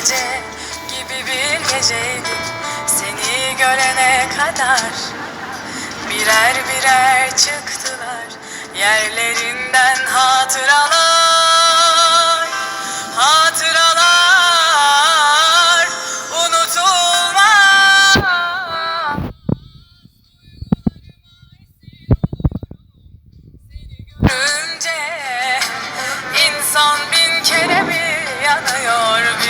gece gibi bir geceydi. Seni görene kadar Birer birer çıktılar. Yerlerinden hatıralar Hatıralar Unutulmaz. Görünce insan bin kere bir yanıyor bir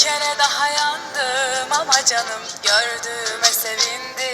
kere daha yandım ama canım gördüğüme sevindim